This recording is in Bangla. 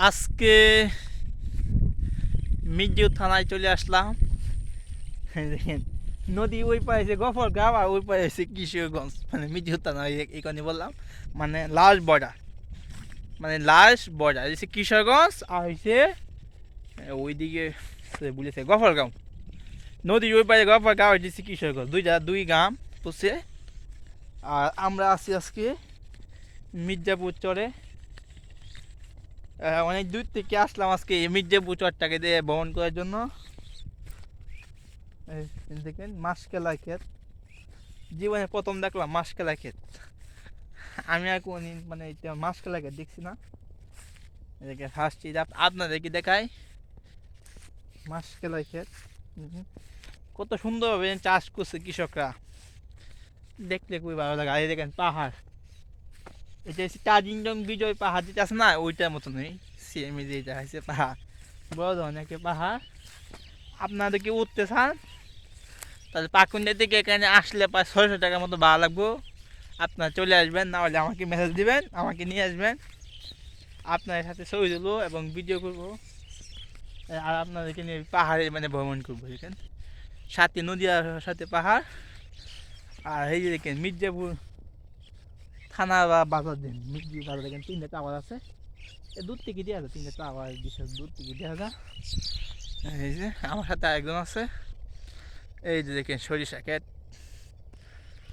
আজকে মির্জু থানায় চলে আসলাম। দেখেন, নদী ওই পায়ে আছে গফরগাঁও আর ওই পায়ে কিশোরগঞ্জ। মানে মির্জু থানা, এই- এইখানে বললাম। মানে লাস্ট বর্ডার। মানে লাস্ট বর্ডার হচ্ছে কিশোরগঞ্জ আর হচ্ছে ওইদিকে সে বলেছে গফরগাঁও নদীর ওই পাশে গফরগাঁও আর হচ্ছে কিশোরগঞ্জ। দুইটা দুই গ্রাম পড়ছে আর আমরা আছি আজকে মির্জাপুর চরে। অনেক দূর থেকে আসলাম আজকে এই মির্জাপুর চরটাকে দিয়ে ভ্রমণ করার জন্য। দেখেন মাসকেলা ক্ষেত। জীবনে প্রথম দেখলাম মাসকেলা ক্ষেত। আমি আর কোনদিন মানে মাসকেলা ক্ষেত দেখছি না। এদিকে হাসছি আপ- আপনাদেরকে দেখাই। মাসকেলা ক্ষেত কত সুন্দরভাবে চাষ করছে কৃষকরা। দেখলে খুবই ভালো লাগে। আর দেখেন পাহাড়। এটা হচ্ছে চারজিংজং বিজয় পাহাড় যেটা আছে না, ওইটার মতনই সেমই যেটা হচ্ছে পাহাড়। বড় ধরনের একটা পাহাড়। আপনাদেরকে উঠতে চান তাহলে পাকুন্ডা থেকে এখানে আসলে প্রায় ছয়শো টাকার মতো ভাড়া লাগবো। আপনারা চলে আসবেন, না হলে আমাকে মেসেজ দিবেন, আমাকে নিয়ে আসবেন। আপনার সাথে ছবি তুলবো এবং ভিডিও করব। আর আপনাদেরকে নিয়ে পাহাড়ে মানে ভ্রমণ করব দেখেন সাথে নদী আর সাথে পাহাড়। আর এই যে দেখেন মির্জাপুর থানা বা বাজার দিন মুরগি বাজার দেখেন তিনটে টাওয়ার আছে। দুধ টিকি দেওয়া যায়, তিনটে টাওয়ার বিশেষ দুধ টিকি দেওয়া যায়। এই যে, আমার সাথে আরেকজন আছে। এই যে দেখেন, সরিষা ক্ষেত।